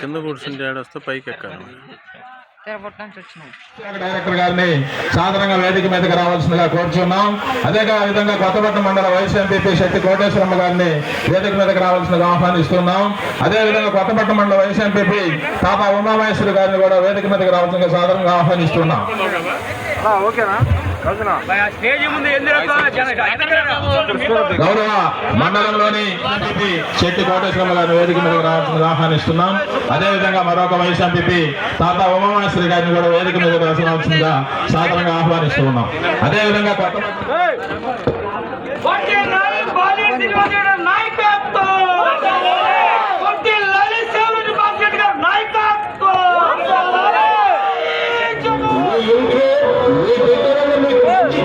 కింద కూర్చుంటే వస్తే పైకి డైరెక్టర్ గారిని సాధారణంగా వేదిక మీదకి రావాల్సిందిగా కోరుచున్నాం. అదే విధంగా కొత్తపట్నం మండల వైస్ ఎంపీపీ శక్తి కోటేశ్వరమ్మ గారిని వేదిక మీదకి రావాల్సిందిగా ఆహ్వానిస్తున్నాం. అదే విధంగా కొత్తపట్నం మండల వైస్ ఎంపీపీ తాత ఉమామహేశ్వరి గారిని కూడా వేదిక మీదకి రావాల్సిందిగా సాధారణంగా ఆహ్వానిస్తున్నాం. ఓకేనా? గౌరవ మండలంలోని ఎంపీపీ శెట్టి కోటేశ్వరమ్మ గారిని వేదిక మీదకి రావాల్సిందిగా ఆహ్వానిస్తున్నాం అదే విధంగా మరొక వైస్ ఎంపీపీ తాత ఉమామహేశ్వరి గారిని కూడా వేదిక మీదకి రావాల్సిందిగా సాధారణంగా ఆహ్వానిస్తున్నాం అదే విధంగా కొత్త నాయకత్వం!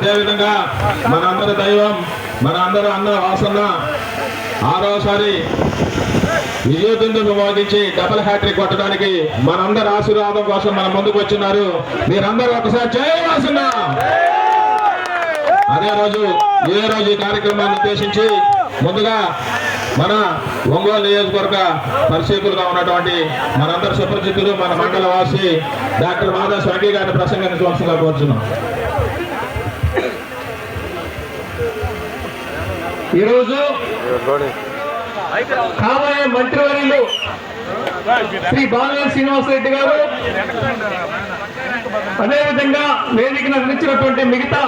అదేవిధంగా మనందరి దైవం మన అందరూ వాసన్న ఆరోసారి విజయదుందుకు మోగించి డబుల్ హ్యాట్రిక్ కొట్టడానికి మనందరి ఆశీర్వాదం కోసం మన ముందుకు వచ్చినారు. మీరందరూ ఒకసారి చేయవలసిన అదే రోజు ఇదే రోజు ఈ కార్యక్రమాన్ని ఉద్దేశించి ముందుగా మన ఒంగోలు నియోజకవర్గ పరిశీకులుగా ఉన్నటువంటి మనందరి సుపరిచితులు మన మండల వాసి డాక్టర్ మాధవ్ స్వామి గారిని ప్రసంగించవలసిందిగా కోరుచున్నాం. ఈరోజు కాబోయే మంత్రివర్యులు శ్రీ బాలినేని శ్రీనివాసరెడ్డి గారు అదేవిధంగా వేదికను అందించినటువంటి మిగతా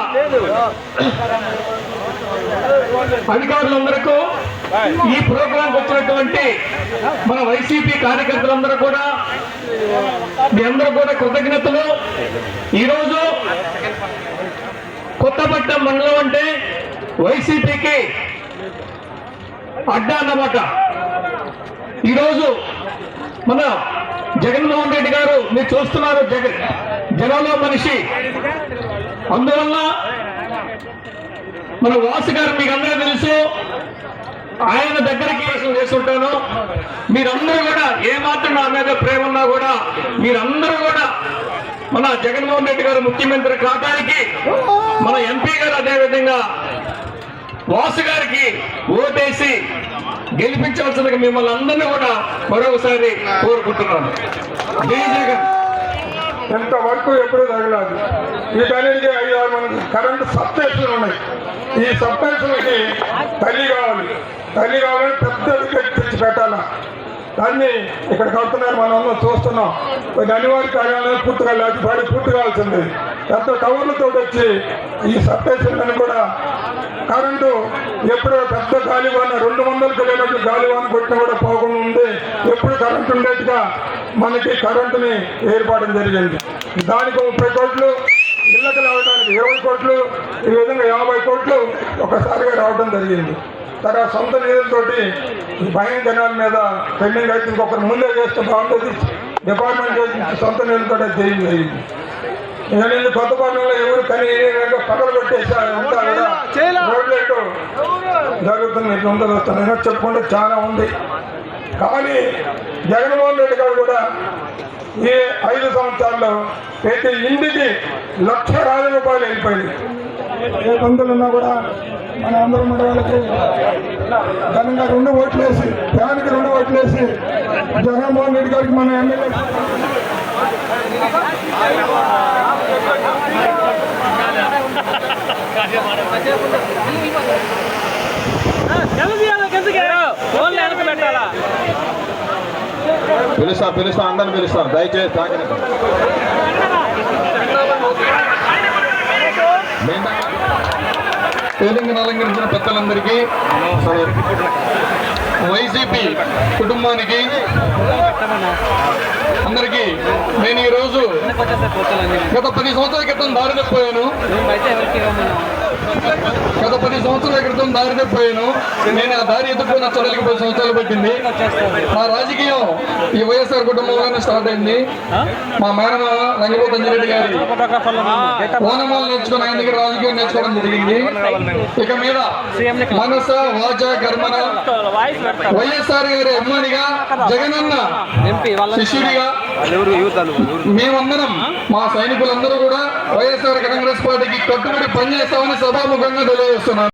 అధికారులందరికీ ఈ ప్రోగ్రాంకి వచ్చినటువంటి మన వైసీపీ కార్యకర్తలందరూ కూడా మీ అందరూ కూడా కృతజ్ఞతలు. ఈరోజు కొత్తపట్నం మండలం అంటే వైసీపీకి అడ్డా అన్నమాట ఈరోజు మన జగన్మోహన్ రెడ్డి గారు మీరు చూస్తున్నారు జగన్ జనంలో మనిషి. అందువల్ల మన వాసు గారు మీకు అందరూ తెలుసు ఆయన దగ్గరికి చేస్తుంటాను మీరందరూ కూడా ఏమాత్రం నా మీద ప్రేమ ఉన్నా కూడా మీరందరూ కూడా మన జగన్మోహన్ రెడ్డి గారు ముఖ్యమంత్రి కావడానికి మన ఎంపీ గారు అదేవిధంగా వాసు గారికి ఓటేసి గెలిపించవలసిందిగా మిమ్మల్ని అందరినీ కూడా మరొకసారి కోరుకుంటున్నాను. ఎంత వరకు ఇంతవరకు ఎప్పుడు తగలేదు. వీటన్నిటికీ ఐదు ఆరు మంది కరెంటు సబ్స్టేషన్లు ఉన్నాయి. ఈ సబ్స్టేషన్లకి తల్లి కావాలి. తల్లి కావాలని పెద్ద వికెట్ తెచ్చి పెట్టాల? దాన్ని ఇక్కడ కడుతున్నారు మనం అందరం చూస్తున్నాం. కొన్ని అనివార్య కార్యాలయం పూర్తిగా లేకపోతే పూర్తి కావాల్సింది. పెద్ద టవర్లతో వచ్చి ఈ సబ్స్టేషన్లను కూడా కరెంటు ఎప్పుడు పెద్ద గాలివాన రెండు వందల కిలోమీటర్ల గాలివాన కొట్టినా కూడా పోకుండా ఉంది ఎప్పుడు కరెంటు ఉండేట్టుగా మనకి కరెంటుని ఏర్పాటు జరిగింది. దానికి ముప్పై కోట్లు ఇళ్ళకి రావడానికి ఇరవై కోట్లు ఈ విధంగా యాభై కోట్లు ఒకసారిగా రావడం జరిగింది. తర్వాత సొంత నిధులతోటి ఈ భయం జనాల మీద పెండింగ్ అయితే ఇంకొకరు ముందే చేస్తే బాగుంటుంది డిపార్ట్మెంట్ చేసి సొంత నిధులతో చేయడం జరిగింది ఇక నేను కొత్త పనుల్లో ఎవరు కనీ పగలు పెట్టేసారు జరుగుతుంది ఇట్లా వస్తున్నాయి చెప్పుకుంటే చాలా ఉంది. కానీ జగన్మోహన్ రెడ్డి గారు కూడా ఈ ఐదు సంవత్సరాల్లో ప్రతి ఇంటికి లక్ష రాజ రూపాయలు వెళ్ళిపోయింది ఏ పంతులు ఉన్నా కూడా మన అందరం ఉండే వాళ్ళకి ఘనంగా రెండు ఓట్లు వేసి ఫ్యాన్కి రెండు ఓట్లు వేసి జగన్మోహన్ రెడ్డి గారికి మన ఎమ్మెల్యే పిలుస్తా పిలుస్తా అందరిని పిలుస్తాను దయచేసి తాకిన తెలంగాణ అలంకరించిన పెద్దలందరికీ వైసీపీ కుటుంబానికి అందరికీ నేను ఈరోజు గత పది సంవత్సరాల క్రితం దారి తప్పిపోయాను సంవత్సరాల క్రితం దారి తప్పిపోయాను నేను ఆ దారి ఎదుర్కొని నచ్చడానికి పది సంవత్సరాలు పట్టింది. నా రాజకీయం ఈ వైఎస్ఆర్ కుటుంబంలోనే స్టార్ట్ అయింది. మా మేనమ రంగపోత అంజిరెడ్డి గారి ఓనమాలు నేర్చుకుని ఆయన దగ్గర రాజకీయం నేర్చుకోవడం జరిగింది. ఇక మీద మనస వాచ కర్మన వైఎస్ఆర్ గారి అభిమానిగా జగనన్న శిష్యుడిగా మేమందరం మా సైనికులందరూ కూడా వైఎస్ఆర్ కాంగ్రెస్ పార్టీకి కట్టుబడి పనిచేస్తామని సభాముఖంగా తెలియజేస్తున్నాను.